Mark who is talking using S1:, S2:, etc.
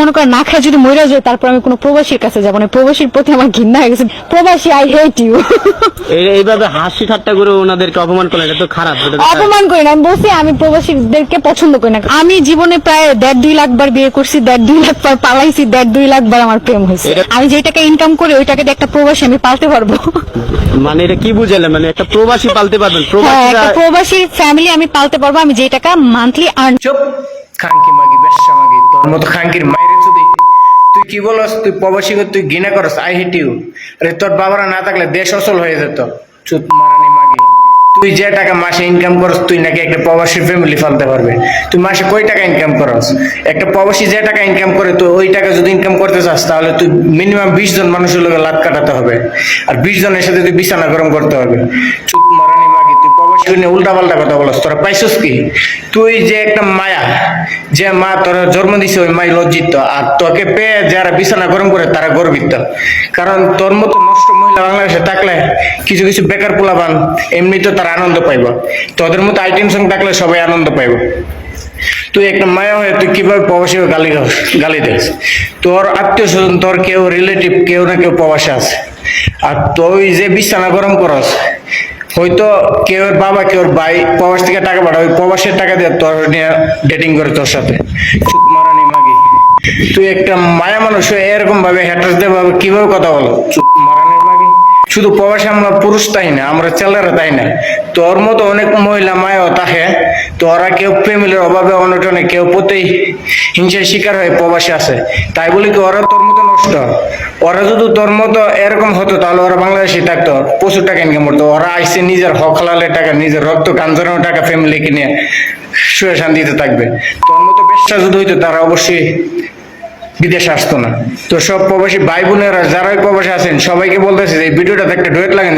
S1: মনে করেন না খায় যদি মরে যায় তারপর আমি কোনো প্রবাসীর কাছে যাব না। প্রবাসীর প্রতি আমার ঘৃণা হয়ে গেছে। প্রবাসী আই হেট ইউ
S2: এইভাবে হাসি ঠাট্টা করে ওনাদেরকে অপমান করলেন এটা তো খারাপ।
S1: অপমান করি না। আমি বলছি আমি প্রবাসীদেরকে পছন্দ করি না। আমি জীবনে প্রায় দেড় দুই লাখ বার বিয়ে করছি দেড় দুই লাখ বার পালাইছি দেড় দুই লাখ বার আমার প্রেম হয়েছে। আমি যে টাকা ইনকাম করি ওই টাকা দিয়ে একটা প্রবাসী আমি পালতে পারব।
S2: মানে এটা কি বুঝালেন মানে একটা প্রবাসী পালতে পারবেন।
S1: হ্যাঁ
S2: প্রবাসীর
S1: ফ্যামিলি আমি পালতে পারব। আমি যে টাকা মান্থলি আর্ন
S3: চুপ। খাঙ্কি মাগি তোর মতো খাঙ্কির চুদি তুই কি বলস? তুই প্রবাসী তুই ঘৃণা করস? আই ইউ আরে তোর বাবারা না থাকলে দেশ হয়ে যেত। চুত মারানি তুই যে টাকা মাসে ইনকাম করস, তুই নাকি একটা প্রবাসী ফ্যামিলি পারবে। তুই মাসে কয় টাকা ইনকাম করস? একটা প্রবাসী যে টাকা ইনকাম করে তো ওই টাকা যদি ইনকাম করতে চাস, তাহলে তুই মিনিমাম বিশ জন মানুষের লোকে লাভ কাটাতে হবে। আর বিশ জনের সাথে তুই বিছানা গরম করতে হবে। চুত মারানি মাগি নিয়ে উল্টা পাল্টা কথা বলস, তোরা পাইছস কি? তুই যে একটা মায়া, যে মা তোর জন্ম দিছে, ওই মাই লজ্জিত। আর তোকে পেয়ে যারা বিছানা গরম করে, তারা গর্বিত। কারণ তোর মতো নষ্ট মহিলা বাংলাদেশে থাকলে কিছু কিছু বেকার পোলাবান এমনি তো তারা আনন্দ পাইব। তোদের মতো আইটেম সঙ্গে থাকলে সবাই আনন্দ পাইব। তুই একটা মায়া হয়ে তুই কীভাবে প্রবাসী গালি গালি দিস? তোর আত্মীয় স্বজন তোর কেউ রিলেটিভ কেউ না কেউ প্রবাসে আছে। আর তুই যে বিছানা গরম করস হয়তো কেউ বাবা, কেউ ভাই প্রবাস থেকে টাকা ওই প্রবাসের টাকা দিয়ে তোর নিয়ে ডেটিং করে তোর সাথে। তুই একটা মায়া মানুষ হয়ে এরকম ভাবে হ্যাটাস ভাবে কীভাবে কথা বলো? চুপ মারানির মাগি। শুধু প্রবাসে আমরা পুরুষ তাই না, আমরা ছেলেরা তাই না। তোর মতো অনেক মহিলা মায়াও থাকে তোরা কেউ ফ্যামিলির অভাবে, অনটনে কেউ প্রতি হিংসার শিকার হয়ে প্রবাসে আছে। তাই বলি কি ওরা তোর মতো নষ্ট। ওরা যদি তোর মতো এরকম হতো, তাহলে ওরা বাংলাদেশে থাকতো। প্রচুর টাকা ইনকাম করতো ওরা আইসে নিজের হক হালালের টাকা, নিজের রক্ত কাঞ্জনের টাকা ফ্যামিলিকে কিনে শুয়ে শান্তিতে থাকবে। তোর মতো বেশটা যদি হইতো, তারা অবশ্যই বিদেশে আসতো না। তো সব প্রবাসী ভাই বোনেরা যারাই প্রবাসী আছেন, সবাইকে বলতেছে যে ভিডিওটাতে একটা ডুয়েট লাগেন।